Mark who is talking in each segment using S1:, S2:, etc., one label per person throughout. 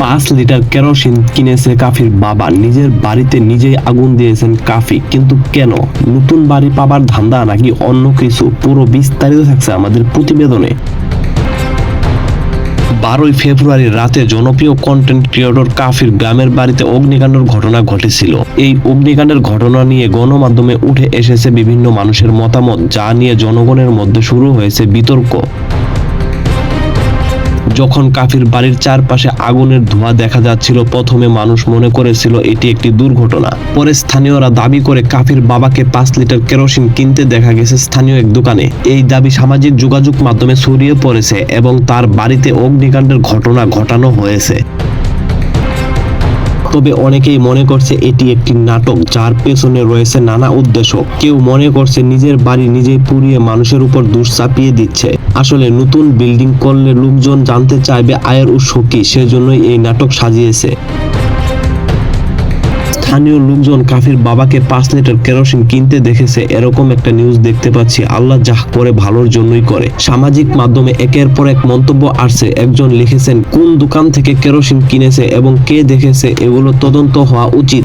S1: পাঁচ litre kerosene কিনেছে কাফির বাবা। নিজের বাড়িতে নিজেই আগুন দিয়েছেন কাফি। কিন্তু কেন? নতুন বাড়ি পাবার ধান্দা নাকি অন্য কিছু? পুরো বিস্তারিত থাকছে আমাদের প্রতিবেদনে। বারোই ফেব্রুয়ারি রাতে জনপ্রিয় কন্টেন্ট ক্রিয়েটর কাফির গ্রামের বাড়িতে অগ্নিকাণ্ডের ঘটনা ঘটেছিল। এই অগ্নিকাণ্ডের ঘটনা নিয়ে গণমাধ্যমে উঠে এসেছে বিভিন্ন মানুষের মতামত, যা নিয়ে জনগণের মধ্যে শুরু হয়েছে বিতর্ক। যখন কাফির বাড়ির চারপাশে আগুনের ধোঁয়া দেখা যাচ্ছিল, প্রথমে মানুষ মনে করেছিল এটি একটি দুর্ঘটনা। পরে স্থানীয়রা দাবি করে কাফির বাবাকে পাঁচ লিটার কেরোসিন কিনতে দেখা গেছে স্থানীয় এক দোকানে। এই দাবি সামাজিক যোগাযোগ মাধ্যমে ছড়িয়ে পড়েছে এবং তার বাড়িতে অগ্নিকাণ্ডের ঘটনা ঘটানো হয়েছে। তবে অনেকেই মনে করছে এটি একটি নাটক, যার পেছনে রয়েছে নানা উদ্দেশ্য। কেউ মনে করছে নিজের বাড়ি নিজেই পুড়িয়ে মানুষের উপর দুষ চাপিয়ে দিচ্ছে। আসলে নতুন বিল্ডিং করলে লোকজন জানতে চাইবে আয়ের উৎস কি, সেজন্যই এই নাটক সাজিয়েছে। স্থানীয় লোকজন কাফির বাবাকে পাঁচ লিটার কেরোসিন কিনতে দেখেছে, এরকম একটা নিউজ দেখতে পাচ্ছি। আল্লাহ যাহ করে ভালোর জন্যই করে। সামাজিক মাধ্যমে একের পর এক মন্তব্য আসছে। একজন লিখেছেন, কোন দোকান থেকে কেরোসিন কিনেছে এবং কে দেখেছে, এগুলো তদন্ত হওয়া উচিত।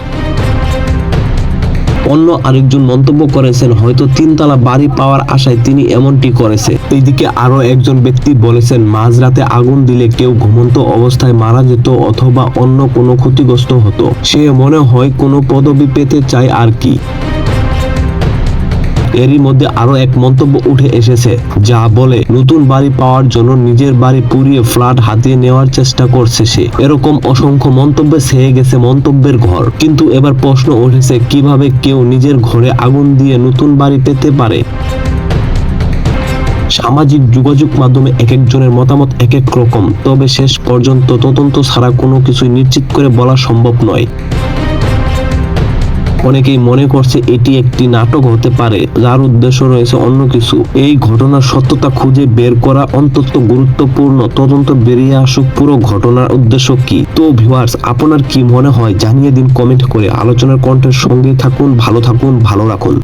S1: অন্য আরেকজন মন্তব্য করেছেন, হয়তো তিনতলা বাড়ি পাওয়ার আশায় তিনি এমনটি করেছে। এইদিকে আরও একজন ব্যক্তি বলেছেন, মাঝরাতে আগুন দিলে কেউ ঘুমন্ত অবস্থায় মারা যেত অথবা অন্য কোনো ক্ষতিগ্রস্ত হতো। সে মনে হয় কোনো পদবি পেতে চায় আর কি। এরই মধ্যে আরও এক মন্তব্য উঠে এসেছে, যা বলে, নতুন বাড়ি পাওয়ার জন্য নিজের বাড়ি পুড়িয়ে ফ্ল্যাট হাতিয়ে নেওয়ার চেষ্টা করছে সে। এরকম অসংখ্য মন্তব্যে ছেয়ে গেছে মন্তব্যের ঘর। কিন্তু এবার প্রশ্ন উঠেছে, কীভাবে কেউ নিজের ঘরে আগুন দিয়ে নতুন বাড়ি পেতে পারে? সামাজিক যোগাযোগ মাধ্যমে এক একজনের মতামত এক এক রকম, তবে শেষ পর্যন্ত তদন্ত ছাড়া কোনো কিছুই নিশ্চিত করে বলা সম্ভব নয়। অনেকেই মনে করছে এটি একটি নাটক হতে পারে, যার উদ্দেশ্য রয়েছে অন্য কিছু। এই ঘটনার সত্যতা খুঁজে বের করা অন্তত গুরুত্বপূর্ণ। তদন্ত বেরিয়ে আসুক, পুরো ঘটনার উদ্দেশ্য কি? তো ভিউয়ার্স আপনার কি মনে হয়? জানিয়ে দিন কমেন্ট করে। আলোচনার কণ্ঠের সঙ্গে থাকুন, ভালো থাকুন, ভালো রাখুন।